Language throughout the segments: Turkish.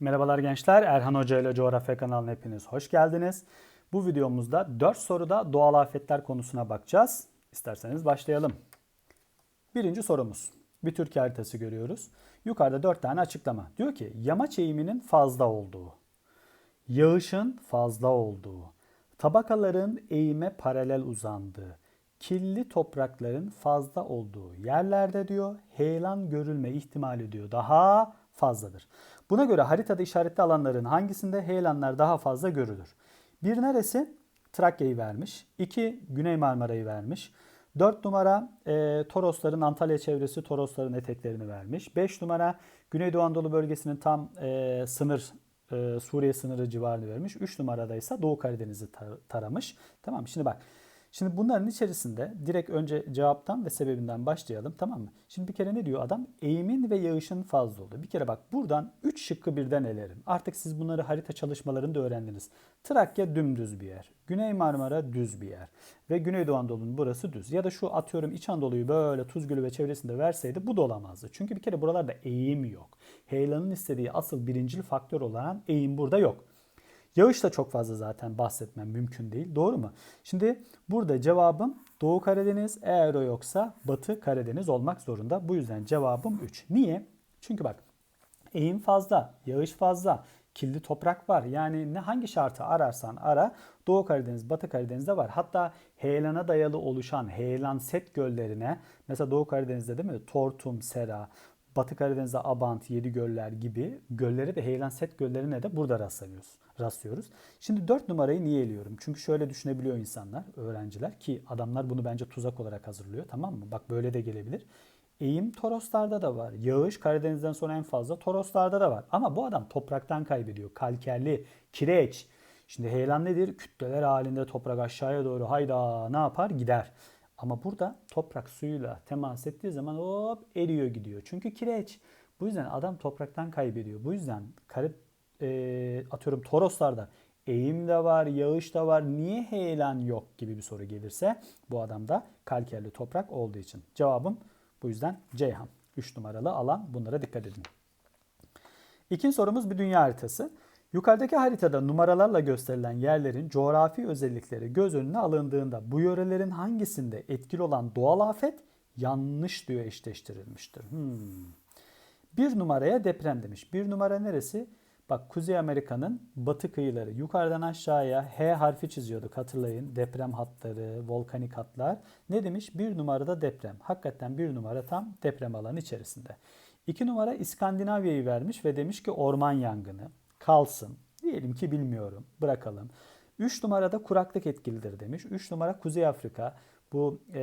Merhabalar gençler, Erhan Hoca ile Coğrafya kanalına hepiniz hoş geldiniz. Bu videomuzda 4 soruda doğal afetler konusuna bakacağız. İsterseniz başlayalım. Birinci sorumuz. Bir Türkiye haritası görüyoruz. Yukarıda 4 tane açıklama. Diyor ki yamaç eğiminin fazla olduğu, yağışın fazla olduğu, tabakaların eğime paralel uzandığı, kirli toprakların fazla olduğu yerlerde diyor heyelan görülme ihtimali diyor daha fazladır. Buna göre haritada işaretli alanların hangisinde heyelanlar daha fazla görülür? Bir neresi? Trakya'yı vermiş. İki Güney Marmara'yı vermiş. 4 numara e, Torosların Antalya çevresi Torosların eteklerini vermiş. 5 numara Güneydoğu Anadolu bölgesinin tam e, sınır e, Suriye sınırı civarını vermiş. 3 numarada ise Doğu Karadeniz'i tar- taramış. Tamam şimdi bak. Şimdi bunların içerisinde direkt önce cevaptan ve sebebinden başlayalım tamam mı? Şimdi bir kere ne diyor adam? Eğimin ve yağışın fazla olduğu. Bir kere bak buradan 3 şıkkı birden elerim. Artık siz bunları harita çalışmalarında öğrendiniz. Trakya dümdüz bir yer. Güney Marmara düz bir yer. Ve Güneydoğu Anadolu'nun burası düz. Ya da şu atıyorum İç Anadolu'yu böyle Tuzgölü ve çevresinde verseydi bu da olamazdı. Çünkü bir kere buralarda eğim yok. Heyelanın istediği asıl birincil faktör olan eğim burada yok. Yağış da çok fazla zaten bahsetmem mümkün değil. Doğru mu? Şimdi burada cevabım Doğu Karadeniz eğer o yoksa Batı Karadeniz olmak zorunda. Bu yüzden cevabım 3. Niye? Çünkü bak eğim fazla, yağış fazla, kirli toprak var. Yani ne hangi şartı ararsan ara Doğu Karadeniz, Batı Karadeniz'de var. Hatta heyelana dayalı oluşan heyelan set göllerine mesela Doğu Karadeniz'de değil mi? Tortum, Sera, Batı Karadeniz'de Abant, Yedi Göller gibi gölleri ve heyelan set göllerine de burada rastlıyoruz. rastlıyoruz. Şimdi 4 numarayı niye eliyorum? Çünkü şöyle düşünebiliyor insanlar, öğrenciler ki adamlar bunu bence tuzak olarak hazırlıyor tamam mı? Bak böyle de gelebilir. Eğim Toroslarda da var. Yağış Karadeniz'den sonra en fazla Toroslarda da var. Ama bu adam topraktan kaybediyor. Kalkerli, kireç. Şimdi heyelan nedir? Kütleler halinde toprak aşağıya doğru hayda ne yapar? Gider. Ama burada toprak suyuyla temas ettiği zaman hop eriyor gidiyor. Çünkü kireç. Bu yüzden adam topraktan kaybediyor. Bu yüzden kare, e, atıyorum Toroslarda eğim de var, yağış da var. Niye heyelan yok gibi bir soru gelirse bu adamda kalkerli toprak olduğu için. Cevabım bu yüzden Ceyhan. 3 numaralı alan bunlara dikkat edin. İkinci sorumuz bir dünya haritası. Yukarıdaki haritada numaralarla gösterilen yerlerin coğrafi özellikleri göz önüne alındığında bu yörelerin hangisinde etkili olan doğal afet yanlış diyor eşleştirilmiştir. Hmm. Bir numaraya deprem demiş. Bir numara neresi? Bak Kuzey Amerika'nın batı kıyıları. Yukarıdan aşağıya H harfi çiziyorduk hatırlayın. Deprem hatları, volkanik hatlar. Ne demiş? Bir numarada deprem. Hakikaten bir numara tam deprem alanı içerisinde. İki numara İskandinavya'yı vermiş ve demiş ki orman yangını kalsın. Diyelim ki bilmiyorum. Bırakalım. 3 numarada kuraklık etkilidir demiş. 3 numara Kuzey Afrika. Bu e,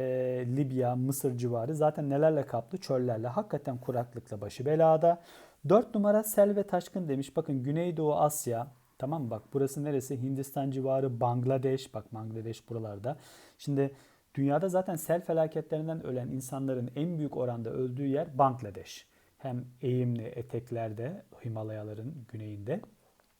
Libya, Mısır civarı zaten nelerle kaplı? Çöllerle. Hakikaten kuraklıkla başı belada. 4 numara sel ve taşkın demiş. Bakın Güneydoğu Asya. Tamam? Bak burası neresi? Hindistan civarı, Bangladeş. Bak Bangladeş buralarda. Şimdi dünyada zaten sel felaketlerinden ölen insanların en büyük oranda öldüğü yer Bangladeş. Hem eğimli eteklerde Himalayaların güneyinde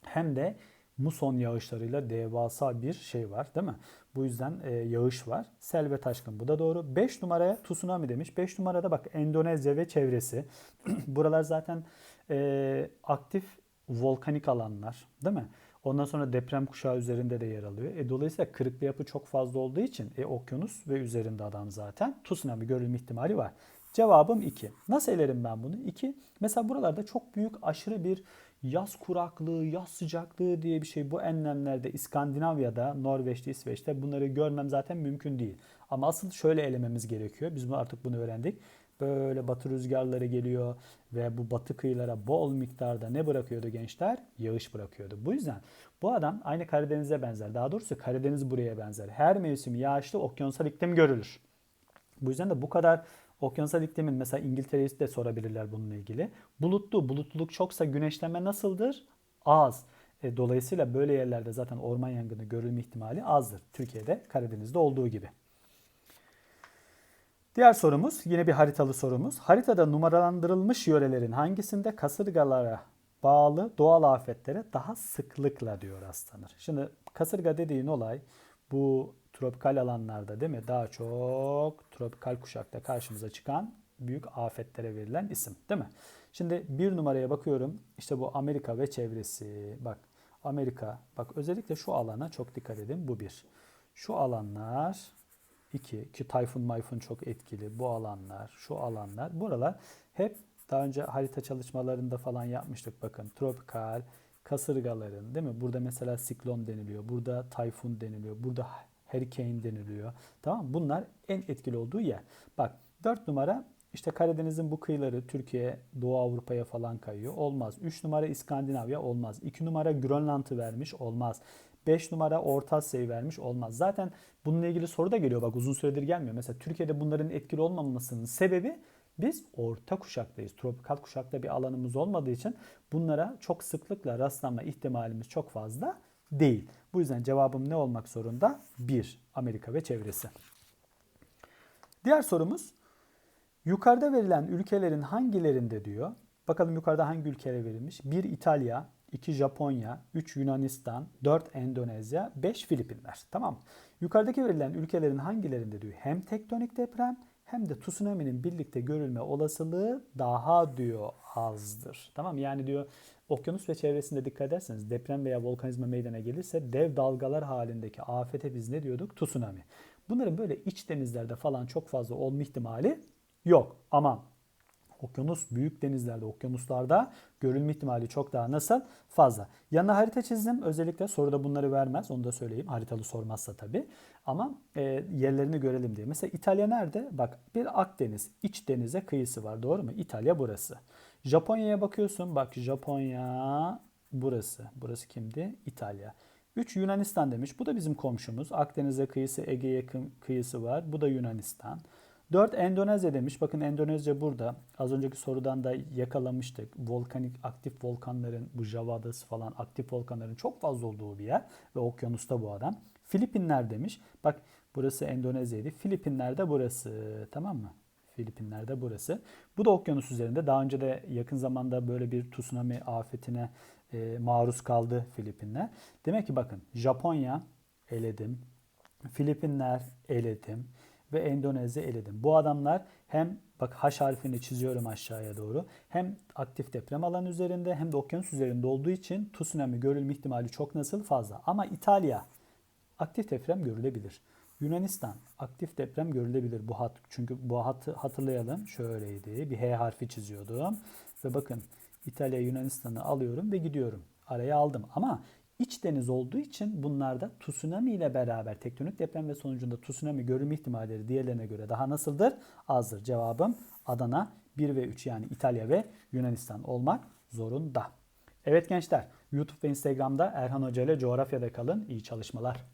hem de muson yağışlarıyla devasa bir şey var değil mi? Bu yüzden e, yağış var. Sel ve taşkın bu da doğru. 5 numaraya tsunami demiş. 5 numarada bak Endonezya ve çevresi. Buralar zaten e, aktif volkanik alanlar değil mi? Ondan sonra deprem kuşağı üzerinde de yer alıyor. E, dolayısıyla kırıklı yapı çok fazla olduğu için e, okyanus ve üzerinde adam zaten tsunami görülme ihtimali var. Cevabım 2. Nasıl elerim ben bunu? 2. Mesela buralarda çok büyük aşırı bir yaz kuraklığı, yaz sıcaklığı diye bir şey bu enlemlerde İskandinavya'da, Norveç'te, İsveç'te bunları görmem zaten mümkün değil. Ama asıl şöyle elememiz gerekiyor. Biz artık bunu öğrendik. Böyle batı rüzgarları geliyor ve bu batı kıyılara bol miktarda ne bırakıyordu gençler? Yağış bırakıyordu. Bu yüzden bu adam aynı Karadeniz'e benzer. Daha doğrusu Karadeniz buraya benzer. Her mevsim yağışlı okyanusal iklim görülür. Bu yüzden de bu kadar okyanusal iklimin mesela İngiltere'yi de sorabilirler bununla ilgili. Bulutlu, bulutluluk çoksa güneşleme nasıldır? Az. E, dolayısıyla böyle yerlerde zaten orman yangını görülme ihtimali azdır. Türkiye'de, Karadeniz'de olduğu gibi. Diğer sorumuz yine bir haritalı sorumuz. Haritada numaralandırılmış yörelerin hangisinde kasırgalara bağlı doğal afetlere daha sıklıkla diyor rastlanır. Şimdi kasırga dediğin olay bu tropikal alanlarda değil mi? Daha çok tropikal kuşakta karşımıza çıkan büyük afetlere verilen isim değil mi? Şimdi bir numaraya bakıyorum. İşte bu Amerika ve çevresi. Bak Amerika. Bak özellikle şu alana çok dikkat edin. Bu bir. Şu alanlar iki. Ki Tayfun Mayfun çok etkili. Bu alanlar, şu alanlar. Buralar hep daha önce harita çalışmalarında falan yapmıştık. Bakın tropikal, kasırgaların değil mi? Burada mesela siklon deniliyor. Burada tayfun deniliyor. Burada hurricane deniliyor. Tamam? Bunlar en etkili olduğu yer. Bak 4 numara işte Karadeniz'in bu kıyıları Türkiye, Doğu Avrupa'ya falan kayıyor. Olmaz. 3 numara İskandinavya olmaz. 2 numara Grönland'ı vermiş olmaz. 5 numara Orta Asya'yı vermiş olmaz. Zaten bununla ilgili soru da geliyor. Bak uzun süredir gelmiyor. Mesela Türkiye'de bunların etkili olmamasının sebebi biz orta kuşaktayız. Tropikal kuşakta bir alanımız olmadığı için bunlara çok sıklıkla rastlanma ihtimalimiz çok fazla değil. Bu yüzden cevabım ne olmak zorunda? 1. Amerika ve çevresi. Diğer sorumuz yukarıda verilen ülkelerin hangilerinde diyor. Bakalım yukarıda hangi ülkelere verilmiş? 1 İtalya, 2 Japonya, 3 Yunanistan, 4 Endonezya, 5 Filipinler. Tamam. Yukarıdaki verilen ülkelerin hangilerinde diyor hem tektonik deprem hem de tsunami'nin birlikte görülme olasılığı daha diyor azdır. Tamam yani diyor okyanus ve çevresinde dikkat ederseniz deprem veya volkanizma meydana gelirse dev dalgalar halindeki afete biz ne diyorduk? Tsunami. Bunların böyle iç denizlerde falan çok fazla olma ihtimali yok. Ama okyanus büyük denizlerde, okyanuslarda görülme ihtimali çok daha nasıl? Fazla. Yanına harita çizdim. Özellikle soruda bunları vermez. Onu da söyleyeyim. Haritalı sormazsa tabii. Ama e, yerlerini görelim diye. Mesela İtalya nerede? Bak bir Akdeniz, iç denize kıyısı var. Doğru mu? İtalya burası. Japonya'ya bakıyorsun. Bak Japonya burası. Burası kimdi? İtalya. 3 Yunanistan demiş. Bu da bizim komşumuz. Akdeniz'e kıyısı, Ege'ye kıyısı var. Bu da Yunanistan. 4 Endonezya demiş. Bakın Endonezya burada. Az önceki sorudan da yakalamıştık. Volkanik aktif volkanların bu Java adası falan aktif volkanların çok fazla olduğu bir yer ve okyanusta bu adam. Filipinler demiş. Bak burası Endonezya'ydı. Filipinler'de burası. Tamam mı? Filipinler'de burası. Bu da okyanus üzerinde. Daha önce de yakın zamanda böyle bir tsunami afetine e, maruz kaldı Filipinler. Demek ki bakın Japonya eledim. Filipinler eledim ve Endonezya eledim. Bu adamlar hem bak H harfini çiziyorum aşağıya doğru. Hem aktif deprem alanı üzerinde hem de okyanus üzerinde olduğu için tsunami görülme ihtimali çok nasıl fazla. Ama İtalya aktif deprem görülebilir. Yunanistan aktif deprem görülebilir bu hat. Çünkü bu hatı hatırlayalım. Şöyleydi. Bir H harfi çiziyordum. Ve bakın İtalya Yunanistan'ı alıyorum ve gidiyorum. Araya aldım. Ama iç deniz olduğu için bunlarda tsunami ile beraber tektonik deprem ve sonucunda tsunami görülme ihtimalleri diğerlerine göre daha nasıldır? Azdır. Cevabım Adana 1 ve 3 yani İtalya ve Yunanistan olmak zorunda. Evet gençler YouTube ve Instagram'da Erhan Hoca ile coğrafyada kalın. İyi çalışmalar.